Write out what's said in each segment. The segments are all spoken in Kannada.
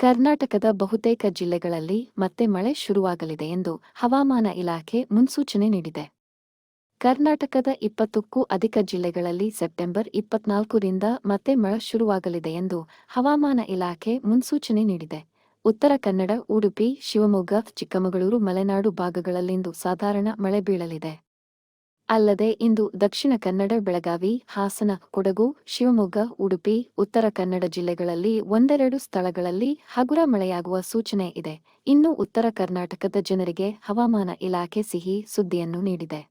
ಕರ್ನಾಟಕದ ಬಹುತೇಕ ಜಿಲ್ಲೆಗಳಲ್ಲಿ ಮತ್ತೆ ಮಳೆ ಶುರುವಾಗಲಿದೆ ಎಂದು ಹವಾಮಾನ ಇಲಾಖೆ ಮುನ್ಸೂಚನೆ ನೀಡಿದೆ. ಕರ್ನಾಟಕದ ಇಪ್ಪತ್ತಕ್ಕೂ ಅಧಿಕ ಜಿಲ್ಲೆಗಳಲ್ಲಿ ಸೆಪ್ಟೆಂಬರ್ ಇಪ್ಪತ್ನಾಲ್ಕರಿಂದ ಮತ್ತೆ ಮಳೆ ಶುರುವಾಗಲಿದೆ ಎಂದು ಹವಾಮಾನ ಇಲಾಖೆ ಮುನ್ಸೂಚನೆ ನೀಡಿದೆ. ಉತ್ತರ ಕನ್ನಡ, ಉಡುಪಿ, ಶಿವಮೊಗ್ಗ, ಚಿಕ್ಕಮಗಳೂರು, ಮಲೆನಾಡು ಭಾಗಗಳಲ್ಲಿಂದು ಸಾಧಾರಣ ಮಳೆ ಬೀಳಲಿದೆ. ಅಲ್ಲದೆ ಇಂದು ದಕ್ಷಿಣ ಕನ್ನಡ ಬೆಳಗಾವಿ, ಹಾಸನ, ಕೊಡಗು, ಶಿವಮೊಗ್ಗ, ಉಡುಪಿ, ಉತ್ತರ ಕನ್ನಡ ಜಿಲ್ಲೆಗಳಲ್ಲಿ ಒಂದೆರಡು ಸ್ಥಳಗಳಲ್ಲಿ ಹಗುರ ಮಳೆಯಾಗುವ ಸೂಚನೆ ಇದೆ. ಇನ್ನು ಉತ್ತರ ಕರ್ನಾಟಕದ ಜನರಿಗೆ ಹವಾಮಾನ ಇಲಾಖೆ ಸಿಹಿ ಸುದ್ದಿಯನ್ನು ನೀಡಿದೆ.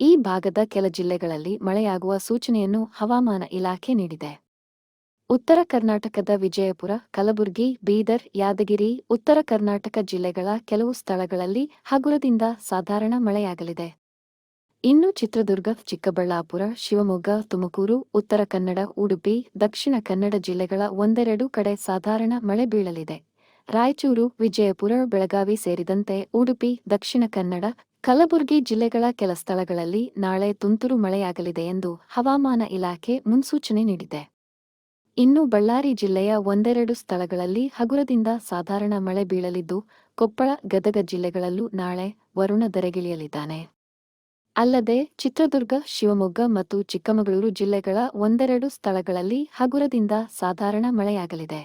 ಈ ಭಾಗದ ಕೆಲ ಜಿಲ್ಲೆಗಳಲ್ಲಿ ಮಳೆಯಾಗುವ ಸೂಚನೆಯನ್ನು ಹವಾಮಾನ ಇಲಾಖೆ ನೀಡಿದೆ. ಉತ್ತರ ಕರ್ನಾಟಕದ ವಿಜಯಪುರ, ಕಲಬುರಗಿ, ಬೀದರ್, ಯಾದಗಿರಿ, ಉತ್ತರ ಕರ್ನಾಟಕ ಜಿಲ್ಲೆಗಳ ಕೆಲವು ಸ್ಥಳಗಳಲ್ಲಿ ಹಗುರದಿಂದ ಸಾಧಾರಣ ಮಳೆಯಾಗಲಿದೆ. ಇನ್ನು ಚಿತ್ರದುರ್ಗ, ಚಿಕ್ಕಬಳ್ಳಾಪುರ, ಶಿವಮೊಗ್ಗ, ತುಮಕೂರು, ಉತ್ತರ ಕನ್ನಡ, ಉಡುಪಿ, ದಕ್ಷಿಣ ಕನ್ನಡ ಜಿಲ್ಲೆಗಳ ಒಂದೆರಡು ಕಡೆ ಸಾಧಾರಣ ಮಳೆ ಬೀಳಲಿದೆ. ರಾಯಚೂರು, ವಿಜಯಪುರ, ಬೆಳಗಾವಿ ಸೇರಿದಂತೆ ಉಡುಪಿ, ದಕ್ಷಿಣ ಕನ್ನಡ, ಕಲಬುರಗಿ ಜಿಲ್ಲೆಗಳ ಕೆಲ ಸ್ಥಳಗಳಲ್ಲಿ ನಾಳೆ ತುಂತುರು ಮಳೆಯಾಗಲಿದೆ ಎಂದು ಹವಾಮಾನ ಇಲಾಖೆ ಮುನ್ಸೂಚನೆ ನೀಡಿದೆ. ಇನ್ನು ಬಳ್ಳಾರಿ ಜಿಲ್ಲೆಯ ಒಂದೆರಡು ಸ್ಥಳಗಳಲ್ಲಿ ಹಗುರದಿಂದ ಸಾಧಾರಣ ಮಳೆ ಬೀಳಲಿದ್ದು, ಕೊಪ್ಪಳ, ಗದಗ ಜಿಲ್ಲೆಗಳಲ್ಲೂ ನಾಳೆ ವರುಣ ದರೆಗಿಳಿಯಲಿದ್ದಾನೆ ಅಲ್ಲದೆ ಚಿತ್ರದುರ್ಗ ಶಿವಮೊಗ್ಗ ಮತ್ತು ಚಿಕ್ಕಮಗಳೂರು ಜಿಲ್ಲೆಗಳ ಒಂದೆರಡು ಸ್ಥಳಗಳಲ್ಲಿ ಹಗುರದಿಂದ ಸಾಧಾರಣ ಮಳೆಯಾಗಲಿದೆ.